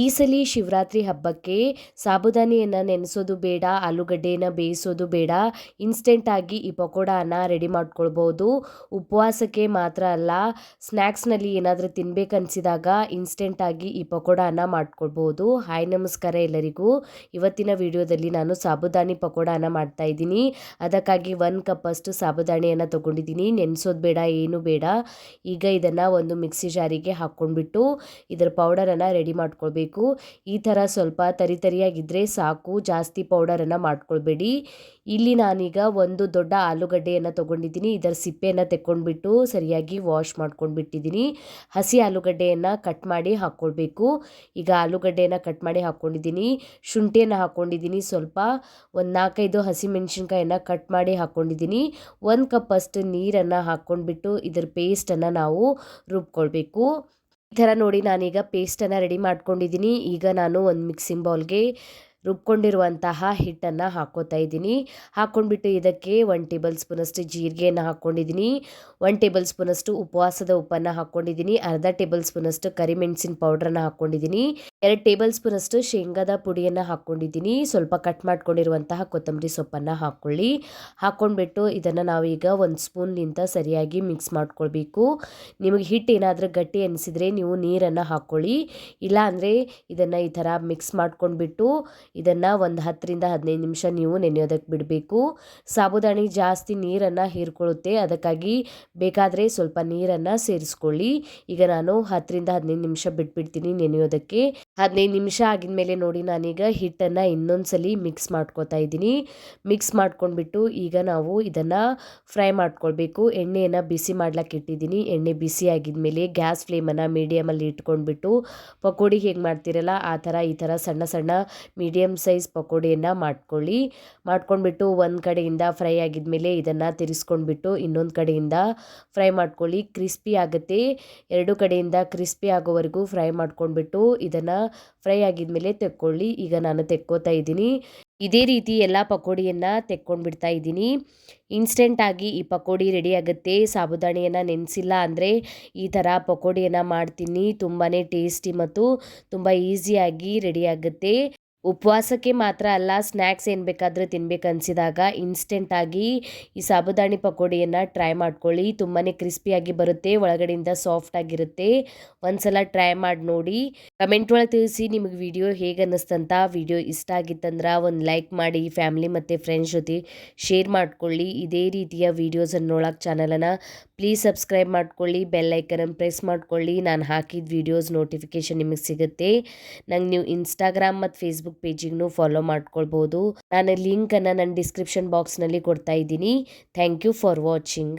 ಈ ಸಲ ಶಿವರಾತ್ರಿ ಹಬ್ಬಕ್ಕೆ ಸಾಬುದಾನಿಯನ್ನು ನೆನೆಸೋದು ಬೇಡ, ಆಲೂಗಡ್ಡೆಯನ್ನು ಬೇಯಿಸೋದು ಬೇಡ ಇನ್ಸ್ಟೆಂಟಾಗಿ ಈ ಪಕೋಡಾನ ರೆಡಿ ಮಾಡ್ಕೊಳ್ಬೋದು. ಉಪವಾಸಕ್ಕೆ ಮಾತ್ರ ಅಲ್ಲ ಸ್ನ್ಯಾಕ್ಸ್ನಲ್ಲಿ ಏನಾದರೂ ತಿನ್ಬೇಕನ್ಸಿದಾಗ ಇನ್ಸ್ಟೆಂಟಾಗಿ ಈ ಪಕೋಡಾನ ಮಾಡ್ಕೊಳ್ಬೋದು. ಹಾಯ್ ನಮಸ್ಕಾರ ಎಲ್ಲರಿಗೂ. ಇವತ್ತಿನ ವಿಡಿಯೋದಲ್ಲಿ ನಾನು ಸಾಬುದಾನಿ ಪಕೋಡಾನ ಮಾಡ್ತಾ ಇದ್ದೀನಿ. ಅದಕ್ಕಾಗಿ ಒಂದು ಕಪ್ಪಷ್ಟು ಸಾಬುದಾನಿಯನ್ನು ತೊಗೊಂಡಿದ್ದೀನಿ. ನೆನೆಸೋದು ಬೇಡ, ಏನು ಬೇಡ. ಈಗ ಇದನ್ನು ಒಂದು ಮಿಕ್ಸಿ ಜಾರಿಗೆ ಹಾಕ್ಕೊಂಡ್ಬಿಟ್ಟು ಇದರ ಪೌಡರನ್ನು ರೆಡಿ ಮಾಡ್ಕೊಳ್ಬೇಕು. ಬೇಕು ಈ ಥರ ಸ್ವಲ್ಪ ತರಿತರಿಯಾಗಿದ್ದರೆ ಸಾಕು. ಜಾಸ್ತಿ ಪೌಡರನ್ನು ಮಾಡ್ಕೊಳ್ಬೇಡಿ. ಇಲ್ಲಿ ನಾನೀಗ ಒಂದು ದೊಡ್ಡ ಆಲೂಗಡ್ಡೆಯನ್ನು ತೊಗೊಂಡಿದ್ದೀನಿ. ಇದರ ಸಿಪ್ಪೆಯನ್ನು ತೆಕ್ಕೊಂಡ್ಬಿಟ್ಟು ಸರಿಯಾಗಿ ವಾಶ್ ಮಾಡ್ಕೊಂಡ್ಬಿಟ್ಟಿದ್ದೀನಿ. ಹಸಿ ಆಲೂಗಡ್ಡೆಯನ್ನು ಕಟ್ ಮಾಡಿ ಹಾಕ್ಕೊಳ್ಬೇಕು ಈಗ ಆಲೂಗಡ್ಡೆಯನ್ನು ಕಟ್ ಮಾಡಿ ಹಾಕ್ಕೊಂಡಿದ್ದೀನಿ ಶುಂಠಿಯನ್ನು ಹಾಕ್ಕೊಂಡಿದ್ದೀನಿ ಸ್ವಲ್ಪ. ಒಂದು ನಾಲ್ಕೈದು ಹಸಿಮೆಣ್ಸಿನ್ಕಾಯನ್ನು ಕಟ್ ಮಾಡಿ ಹಾಕ್ಕೊಂಡಿದ್ದೀನಿ ಒಂದು ಕಪ್ಪಷ್ಟು ನೀರನ್ನು ಹಾಕ್ಕೊಂಡ್ಬಿಟ್ಟು ಇದರ ಪೇಸ್ಟನ್ನು ನಾವು ರುಬ್ಕೊಳ್ಬೇಕು. ಈ ಥರ ನೋಡಿ ನಾನೀಗ ಪೇಸ್ಟನ್ನು ರೆಡಿ ಮಾಡ್ಕೊಂಡಿದ್ದೀನಿ. ಈಗ ನಾನು ಒಂದು ಮಿಕ್ಸಿಂಗ್ ಬೌಲ್ಗೆ ರುಬ್ಕೊಂಡಿರುವಂತಹ ಹಿಟ್ಟನ್ನು ಹಾಕ್ಕೋತಾ ಇದ್ದೀನಿ. ಹಾಕ್ಕೊಂಡ್ಬಿಟ್ಟು ಇದಕ್ಕೆ ಒನ್ ಟೇಬಲ್ ಸ್ಪೂನಷ್ಟು ಜೀರಿಗೆಯನ್ನು ಹಾಕ್ಕೊಂಡಿದ್ದೀನಿ. ಒನ್ ಟೇಬಲ್ ಸ್ಪೂನಷ್ಟು ಉಪವಾಸದ ಉಪ್ಪನ್ನು ಹಾಕ್ಕೊಂಡಿದ್ದೀನಿ. ಅರ್ಧ ಟೇಬಲ್ ಸ್ಪೂನಷ್ಟು ಕರಿಮೆಣಸಿನ ಪೌಡ್ರನ್ನು ಹಾಕ್ಕೊಂಡಿದ್ದೀನಿ. ಎರಡು ಟೇಬಲ್ ಸ್ಪೂನ್ ಅಷ್ಟು ಶೇಂಗಾದ ಪುಡಿಯನ್ನು ಹಾಕ್ಕೊಂಡಿದ್ದೀನಿ. ಸ್ವಲ್ಪ ಕಟ್ ಮಾಡ್ಕೊಂಡಿರುವಂತಹ ಕೊತ್ತಂಬರಿ ಸೊಪ್ಪನ್ನು ಹಾಕ್ಕೊಳ್ಳಿ ಹಾಕ್ಕೊಂಡ್ಬಿಟ್ಟು ಇದನ್ನು ನಾವೀಗ ಒಂದು ಸ್ಪೂನ್ನಿಂದ ಸರಿಯಾಗಿ ಮಿಕ್ಸ್ ಮಾಡ್ಕೊಳ್ಬೇಕು. ನಿಮಗೆ ಹಿಟ್ಟು ಏನಾದರೂ ಗಟ್ಟಿ ಅನಿಸಿದರೆ ನೀವು ನೀರನ್ನು ಹಾಕ್ಕೊಳ್ಳಿ ಇಲ್ಲ ಅಂದರೆ ಇದನ್ನು ಈ ಥರ ಮಿಕ್ಸ್ ಮಾಡ್ಕೊಂಡ್ಬಿಟ್ಟು ಇದನ್ನು ಒಂದು ಹತ್ತರಿಂದ ಹದಿನೈದು ನಿಮಿಷ ನೀವು ನೆನೆಯೋದಕ್ಕೆ ಬಿಡಬೇಕು. ಸಾಬುದಾಣಿ ಜಾಸ್ತಿ ನೀರನ್ನು ಹೀರ್ಕೊಳ್ಳುತ್ತೆ. ಅದಕ್ಕಾಗಿ ಬೇಕಾದರೆ ಸ್ವಲ್ಪ ನೀರನ್ನು ಸೇರಿಸ್ಕೊಳ್ಳಿ. ಈಗ ನಾನು ಹತ್ತರಿಂದ ಹದಿನೈದು ನಿಮಿಷ ಬಿಟ್ಬಿಡ್ತೀನಿ ನೆನೆಯೋದಕ್ಕೆ. ಹದಿನೈದು ನಿಮಿಷ ಆಗಿದ ಮೇಲೆ ನೋಡಿ ನಾನೀಗ ಹಿಟ್ಟನ್ನು ಇನ್ನೊಂದ್ಸಲಿ ಮಿಕ್ಸ್ ಮಾಡ್ಕೊತಾ ಇದ್ದೀನಿ. ಮಿಕ್ಸ್ ಮಾಡ್ಕೊಂಡ್ಬಿಟ್ಟು ಈಗ ನಾವು ಇದನ್ನು ಫ್ರೈ ಮಾಡ್ಕೊಳ್ಬೇಕು. ಎಣ್ಣೆಯನ್ನು ಬಿಸಿ ಮಾಡ್ಲಿಕ್ಕೆ ಇಟ್ಟಿದ್ದೀನಿ. ಎಣ್ಣೆ ಬಿಸಿ ಆಗಿದ ಮೇಲೆ ಗ್ಯಾಸ್ ಫ್ಲೇಮನ್ನು ಮೀಡಿಯಮಲ್ಲಿ ಇಟ್ಕೊಂಡ್ಬಿಟ್ಟು ಪಕೋಡಿ ಹೇಗೆ ಮಾಡ್ತಿರಲ್ಲ ಆ ಥರ ಈ ಥರ ಸಣ್ಣ ಸಣ್ಣ ಮೀಡಿಯಮ್ ಸೈಜ್ ಪಕೋಡಿಯನ್ನು ಮಾಡ್ಕೊಳ್ಳಿ. ಮಾಡ್ಕೊಂಡ್ಬಿಟ್ಟು ಒಂದು ಕಡೆಯಿಂದ ಫ್ರೈ ಆಗಿದ್ಮೇಲೆ ಇದನ್ನು ತಿರ್ಸ್ಕೊಂಡ್ಬಿಟ್ಟು ಇನ್ನೊಂದು ಕಡೆಯಿಂದ ಫ್ರೈ ಮಾಡ್ಕೊಳ್ಳಿ. ಕ್ರಿಸ್ಪಿ ಆಗುತ್ತೆ. ಎರಡು ಕಡೆಯಿಂದ ಕ್ರಿಸ್ಪಿ ಆಗೋವರೆಗೂ ಫ್ರೈ ಮಾಡ್ಕೊಂಡ್ಬಿಟ್ಟು ಇದನ್ನು ಫ್ರೈ ಆಗಿದ್ಮೇಲೆ ತೆಕ್ಕೊಳ್ಳಿ. ಈಗ ನಾನು ತೆಕ್ಕೋತಾ ಇದ್ದೀನಿ. ಇದೇ ರೀತಿ ಎಲ್ಲ ಪಕೋಡಿಯನ್ನು ತೆಕ್ಕೊಂಡ್ಬಿಡ್ತಾ ಇದ್ದೀನಿ. ಇನ್ಸ್ಟೆಂಟಾಗಿ ಈ ಪಕೋಡಿ ರೆಡಿ ಆಗುತ್ತೆ. ಸಾಬುದಾಣಿಯನ್ನು ನೆನೆಸಿಲ್ಲ ಅಂದರೆ ಈ ಥರ ಪಕೋಡಿಯನ್ನು ಮಾಡ್ತೀನಿ. ತುಂಬಾ ಟೇಸ್ಟಿ ಮತ್ತು ತುಂಬ ಈಸಿಯಾಗಿ ರೆಡಿ ಆಗುತ್ತೆ. ಉಪವಾಸಕ್ಕೆ ಮಾತ್ರ ಅಲ್ಲ ಸ್ನ್ಯಾಕ್ಸ್ ಏನು ಬೇಕಾದರೂ ತಿನ್ಬೇಕು ಅನಿಸಿದಾಗ ಇನ್ಸ್ಟೆಂಟಾಗಿ ಈ ಸಾಬುದಾಣಿ ಪಕೋಡಿಯನ್ನು ಟ್ರೈ ಮಾಡ್ಕೊಳ್ಳಿ. ತುಂಬಾ ಕ್ರಿಸ್ಪಿಯಾಗಿ ಬರುತ್ತೆ, ಒಳಗಡೆಯಿಂದ ಸಾಫ್ಟಾಗಿರುತ್ತೆ ಒಂದು ಸಲ ಟ್ರೈ ಮಾಡಿ ನೋಡಿ. ಕಮೆಂಟ್ ಒಳಗೆ ತಿಳಿಸಿ ನಿಮಗೆ ವಿಡಿಯೋ ಹೇಗೆ ಅನ್ನಿಸ್ತಂತ. ವಿಡಿಯೋ ಇಷ್ಟ ಆಗಿತ್ತಂದ್ರೆ ಒಂದು ಲೈಕ್ ಮಾಡಿ ಫ್ಯಾಮಿಲಿ ಮತ್ತು ಫ್ರೆಂಡ್ಸ್ ಜೊತೆ ಶೇರ್ ಮಾಡ್ಕೊಳ್ಳಿ. ಇದೇ ರೀತಿಯ ವೀಡಿಯೋಸನ್ನು ನೋಡೋಕೆ ಚಾನಲನ್ನು ಪ್ಲೀಸ್ ಸಬ್ಸ್ಕ್ರೈಬ್ ಮಾಡ್ಕೊಳ್ಳಿ. ಐಕನನ್ನು ಪ್ರೆಸ್ ಮಾಡ್ಕೊಳ್ಳಿ. ನಾನು ಹಾಕಿದ ವೀಡಿಯೋಸ್ ನೋಟಿಫಿಕೇಷನ್ ನಿಮಗೆ ಸಿಗುತ್ತೆ. ನಂಗೆ ನೀವು ಇನ್ಸ್ಟಾಗ್ರಾಮ್ ಮತ್ತು ಫೇಸ್ಬುಕ್ ಪೇಜಿಗೂ ಫಾಲೋ ಮಾಡ್ಕೊಳ್ಬೋದು. ನಾನು ಲಿಂಕನ್ನು ನನ್ನ ಡಿಸ್ಕ್ರಿಪ್ಷನ್ ಬಾಕ್ಸ್ನಲ್ಲಿ ಕೊಡ್ತಾ ಇದ್ದೀನಿ. Thank you for watching